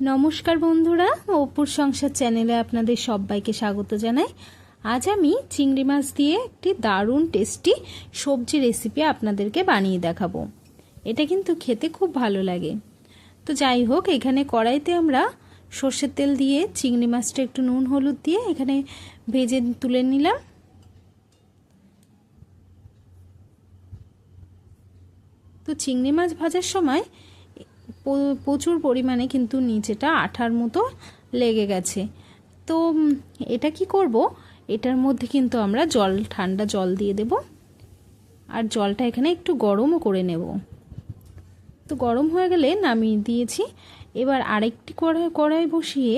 নমস্কার বন্ধুরা, অপুর সংসার চ্যানেলে আপনাদের সবাইকে স্বাগত জানাই। আজ আমি চিংড়ি মাছ দিয়ে একটি দারুণ টেস্টি সবজি রেসিপি আপনাদেরকে বানিয়ে দেখাবো। এটা কিন্তু খেতে খুব ভালো লাগে। তো যাই হোক, এখানে কড়াইতে আমরা সর্ষের তেল দিয়ে চিংড়ি মাছটা একটু নুন হলুদ দিয়ে এখানে ভেজে তুলে নিলাম। তো চিংড়ি মাছ ভাজার সময় প্রচুর পরিমাণে কিন্তু নিচেটা আঠার মতো লেগে গেছে। তো এটা কি করব? এটার মধ্যে কিন্তু আমরা জল, ঠান্ডা জল দিয়ে দেব। আর জলটা এখানে একটু গরমও করে নেব। তো গরম হয়ে গেলে নামিয়ে দিয়েছি। এবার আরেকটি কড়াই কড়াই বসিয়ে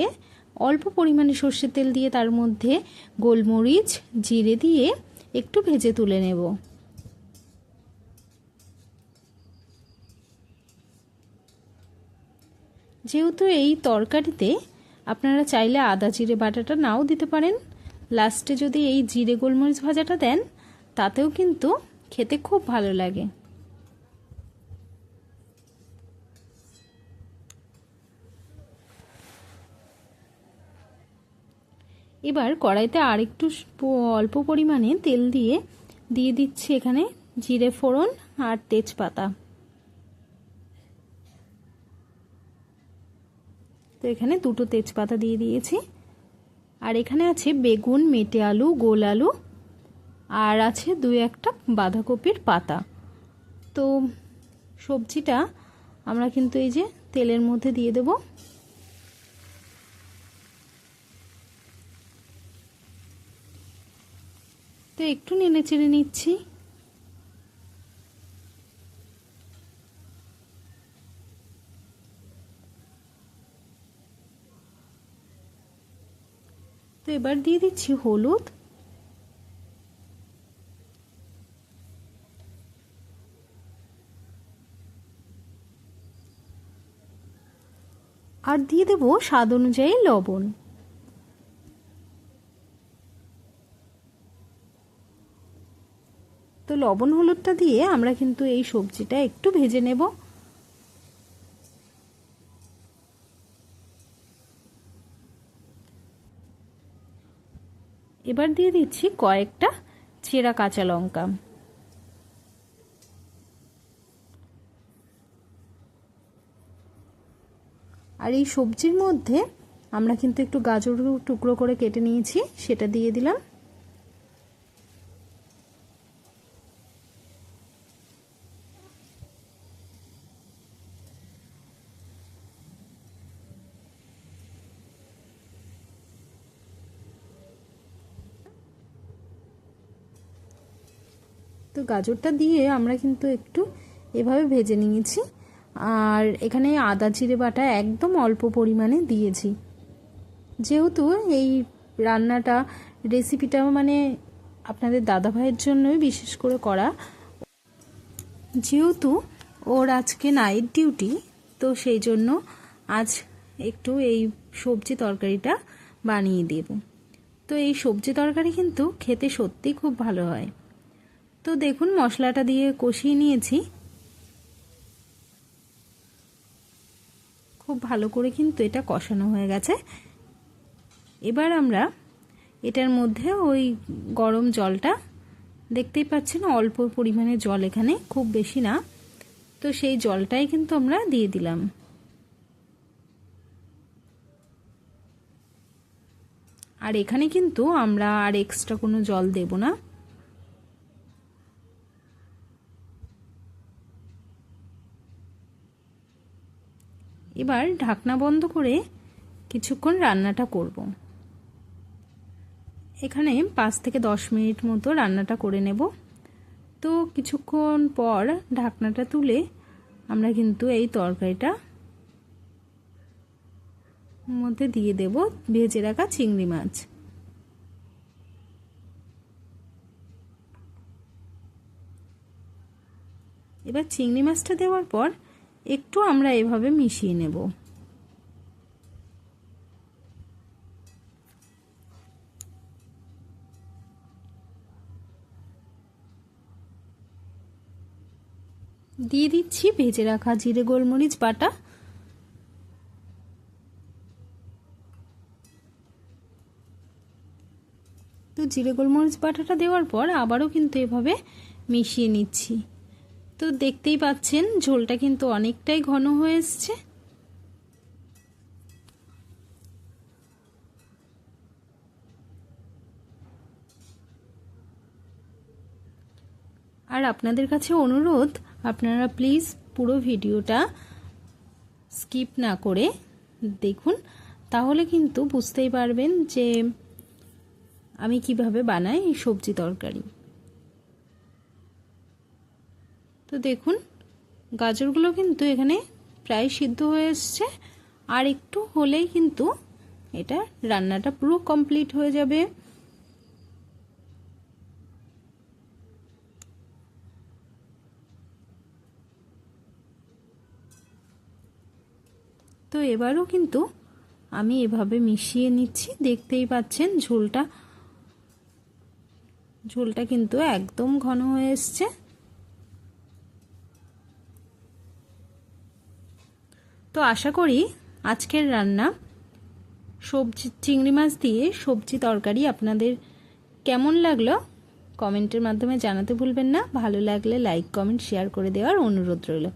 অল্প পরিমাণে সর্ষের তেল দিয়ে তার মধ্যে গোলমরিচ, জিরে দিয়ে একটু ভেজে তুলে নেব। যেহেতু এই তরকারিতে আপনারা চাইলে আদা জিরে বাটাটা নাও দিতে পারেন। লাস্টে যদি এই জিরে গোলমরিচ ভাজাটা দেন, তাতেও কিন্তু খেতে খুব ভালো লাগে। এবার কড়াইতে আরেকটু অল্প পরিমাণে তেল দিয়ে দিয়ে দিচ্ছি এখানে জিরে ফোড়ন আর তেজপাতা। তো এখানে দুটো তেজপাতা দিয়ে দিয়েছি। আর এখানে আছে বেগুন, মেটে আলু, গোল আলু। আর আছে দুই একটা বাঁধাকপির পাতা। তো সবজিটা আমরা কিন্তু এই যে তেলের মধ্যে দিয়ে দেব। তো একটু নেড়ে চেড়ে নিচ্ছি। তো এবার দিয়ে দিচ্ছি হলুদ। আর দিয়ে দেব স্বাদ অনুযায়ী লবণ। তো লবণ হলুদটা দিয়ে আমরা কিন্তু এই সবজিটা একটু ভেজে নেব। এবার দিয়ে দিচ্ছি কয়েকটা চেরা কাঁচা লঙ্কা। আর এই সবজির মধ্যে আমরা কিন্তু একটু গাজর টুকরো করে কেটে নিয়েছি, সেটা দিয়ে দিলাম। তো গাজরটা দিয়ে আমরা কিন্তু একটু এভাবে ভেজে নিয়েছি। আর এখানে আদা জিরে বাটা একদম অল্প পরিমাণে দিয়েছি। যেহেতু এই রান্নাটা রেসিপিটা মানে আপনাদের দাদা ভাইয়ের জন্যই বিশেষ করে করা। যেহেতু ওর আজকে নাইট ডিউটি তো সেই জন্য আজ একটু এই সবজি তরকারিটা বানিয়ে দেব। তো এই সবজি তরকারি কিন্তু খেতে সত্যিই খুব ভালো হয়। তো দেখুন, মশলাটা দিয়ে কষিয়ে নিয়েছি। খুব ভালো করে কিন্তু এটা কষানো হয়ে গেছে। এবার আমরা এটার মধ্যে ওই গরম জলটা, দেখতেই পাচ্ছেন অল্প পরিমাণে জল এখানে, খুব বেশি না। তো সেই জলটাই কিন্তু আমরা দিয়ে দিলাম। আর এখানে কিন্তু আমরা আর এক্সট্রা কোনো জল দেব না। এবার ঢাকনা বন্ধ করে কিছুক্ষণ রান্নাটা করব। এখানে পাঁচ থেকে দশ মিনিট মতো রান্নাটা করে নেব। তো কিছুক্ষণ পর ঢাকনাটা তুলে আমরা কিন্তু এই তরকারিটা মধ্যে দিয়ে দেব ভেজে রাখা চিংড়ি মাছ। এবার চিংড়ি মাছটা দেওয়ার পর একটু আমরা এভাবে মিশিয়ে নেব। দিয়ে দিচ্ছি ভেজে রাখা জিরে গোলমরিচ বাটা। তো জিরে গোলমরিচ বাটাটা দেওয়ার পর আবারও কিন্তু এভাবে মিশিয়ে নিচ্ছি। তো দেখতেই পাচ্ছেন, ঝোলটা কিন্তু অনেকটাই ঘন হয়ে এসছে। আর আপনাদের কাছে অনুরোধ, আপনারা প্লিজ পুরো ভিডিওটা স্কিপ না করে দেখুন, তাহলে কিন্তু বুঝতেই পারবেন যে আমি কীভাবে বানাই এই সবজি তরকারি। তো দেখুন, গাজরগুলো কিন্তু এখানে প্রায় সিদ্ধ হয়ে এসছে। আর একটু হলেই কিন্তু এটা রান্নাটা পুরো কমপ্লিট হয়ে যাবে। তো এবারও কিন্তু আমি এভাবে মিশিয়ে নিচ্ছি, দেখতেই পাচ্ছেন ঝোলটা। ঝোলটা কিন্তু একদম ঘন হয়ে এসছে। তো আশা করি আজকের রান্না সবজি, চিংড়ি মাছ দিয়ে সবজি তরকারি আপনাদের কেমন লাগল কমেন্টের মাধ্যমে জানাতে ভুলবেন না। ভালো লাগলে লাইক, কমেন্ট, শেয়ার করে দেওয়ার অনুরোধ রইল।